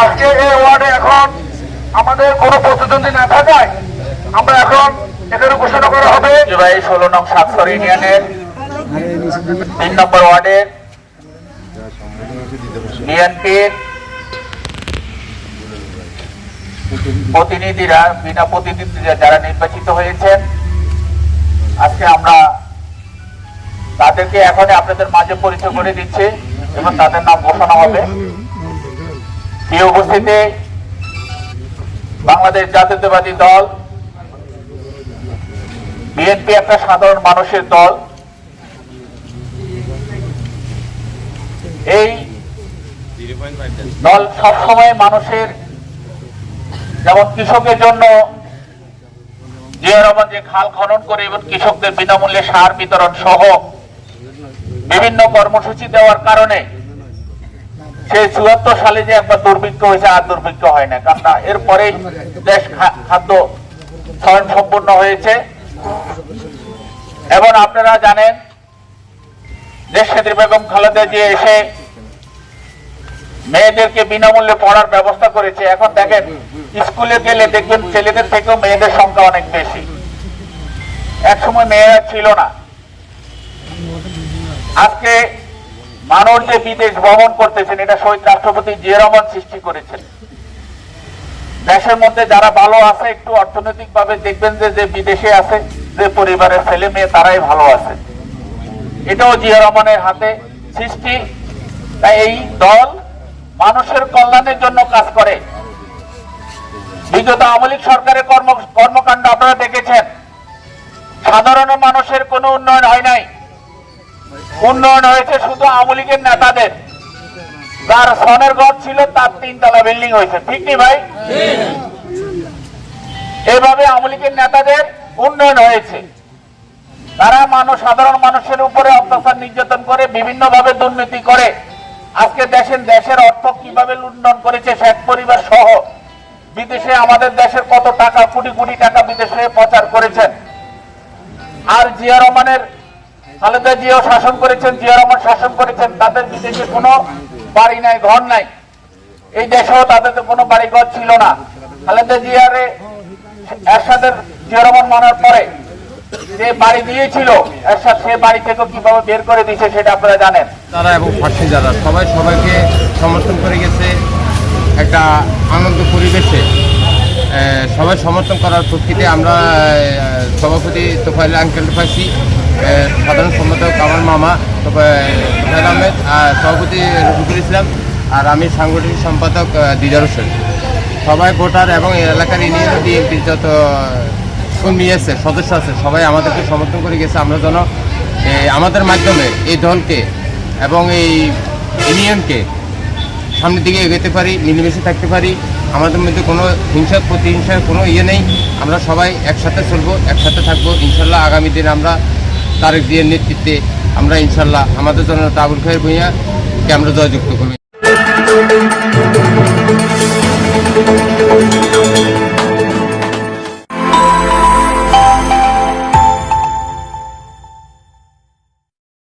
আজকে এই ওয়ার্ডে এখন আমাদের কোনো প্রতিদ্বন্দ্বী না থাকায় আমরা এখন এখানে ঘোষণা করা হবে। জুলাই ষোলো নং সাতসর ইউনিয়নের তিন নম্বর ওয়ার্ডের বিএনপির প্রতিনিধিরা, বিনা প্রতিনিধিরা যারা নির্বাচিত হয়েছেন, আজকে আমরা তাদেরকে এখন আপনাদের মাঝে পরিচয় করে দিচ্ছি এবং তাদের নাম ঘোষণা হবে। এই উপস্থিতি, বাংলাদেশ জাতীয়তাবাদী দল, বিএনপি একটা সাধারণ মানুষের দল। এই দল সবসময় মানুষের, যেমন কৃষকের জন্য জিয়া রহমান যে খাল খনন করে এবং কৃষকদের বিনামূল্যে সার বিতরণ সহ বিভিন্ন কর্মসূচি দেওয়ার কারণে সেই চুয়াত্তর সালে যে একবার দুর্ভিক্ষ হয়েছে আর দুর্ভিক্ষ হয় না, কারণ এরপরে দেশ খাদ্য স্বয়ং সম্পূর্ণ হয়েছে। এবং আপনারা জানেন, দেশ নেত্রী বেগম খালেদা জিয়া এসে মেয়েদেরকে বিনামূল্যে পড়ার ব্যবস্থা করেছে। এখন দেখেন, স্কুলে গেলে দেখবেন ছেলেদের থেকেও মেয়েদের সংখ্যা অনেক বেশি। একসময় মেয়েরা ছিল না। আজকে মানুষ যে বিদেশ ভ্রমণ করতেছেন, এটা শহীদ রাষ্ট্রপতি জিয়া রহমান সৃষ্টি করেছেন। দেশের মধ্যে যারা ভালো আছে, একটু অর্থনৈতিক ভাবে দেখবেন যে যে বিদেশে আছে, যে পরিবারের ছেলে মেয়ে, তারাই ভালো আছে। এটাও জিয়া রহমানের হাতে সৃষ্টি। তাই এই দল মানুষের কল্যাণের জন্য কাজ করে। বিগত আওয়ামী সরকারের কর্ম, কর্মকাণ্ড আপনারা দেখেছেন। সাধারণ মানুষের কোনো উন্নয়ন হয় নাই। উন্নয়ন হয়েছে শুধু আওয়ামী লীগের নেতাদের। যার সনের ঘর ছিল, তার তিনতলা বিল্ডিং হয়েছে। ঠিক নি ভাই? এভাবে আওয়ামী লীগের নেতাদের উন্নয়ন হয়েছে। তারা মানুষ, সাধারণ মানুষের উপরে অত্যাচার নির্যাতন করে বিভিন্ন ভাবে দুর্নীতি করে। আজকে দেশের দেশের অর্থ কীভাবে লুণ্ঠন করেছে শেখ পরিবার সহ। বিদেশে আমাদের দেশের কত টাকা, কোটি কোটি টাকা বিদেশে প্রচার করেছেন। আর জিয়া রহমানের খালেদা জিয়াও শাসন করেছেন জিয়া রহমান শাসন করেছেন তাদের বিদেশে কোনো বাড়ি নাই ঘর নাই। এই দেশেও তাদের কোনো বাড়ি ঘর ছিল না। খালেদা জিয়ারে এরশাদের জিয়া রহমান মানার পরে যে বাড়ি দিয়েছিল এরশাদ সে বাড়ি থেকে কীভাবে বের করে দিয়েছে সেটা আপনারা জানেন। তারা এবং ফার্সি যারা সবাই সবাইকে সমর্থন করে গেছে। একটা আনন্দ পরিবেশে সবাই সমর্থন করার প্রেক্ষিতে আমরা সভাপতি তোফাইল আঙ্কেল আহ, সাধারণ সম্পাদক আমার মামা তোফা- আহমেদ, আর সভাপতি রফিকুল ইসলাম, আর আমি সাংগঠনিক সম্পাদক দিদার হোসেন। সবাই ভোটার এবং এলাকার ইউনিয়ন বিএনপির যত কর্মী আছে, সদস্য আছে, সবাই আমাদেরকে সমর্থন করে গেছে। আমরা যেন আমাদের মাধ্যমে এই দলকে এবং এই ইউনিয়নকে সামনের দিকে এগোতে পারি, মিলেমিশে থাকতে পারি। আমাদের মধ্যে কোনো হিংসা, প্রতিহিংসার কোনো ইয়ে নেই। আমরা সবাই একসাথে চলবো, একসাথে থাকব। ইনশাল্লাহ আগামী দিন আমরা তারেক দিয়ে নেতৃত্বে আমরা ইনশাল্লাহ আমাদের জন্য আবুল খাই ভূঁইয়া আমরা জয়যুক্ত করি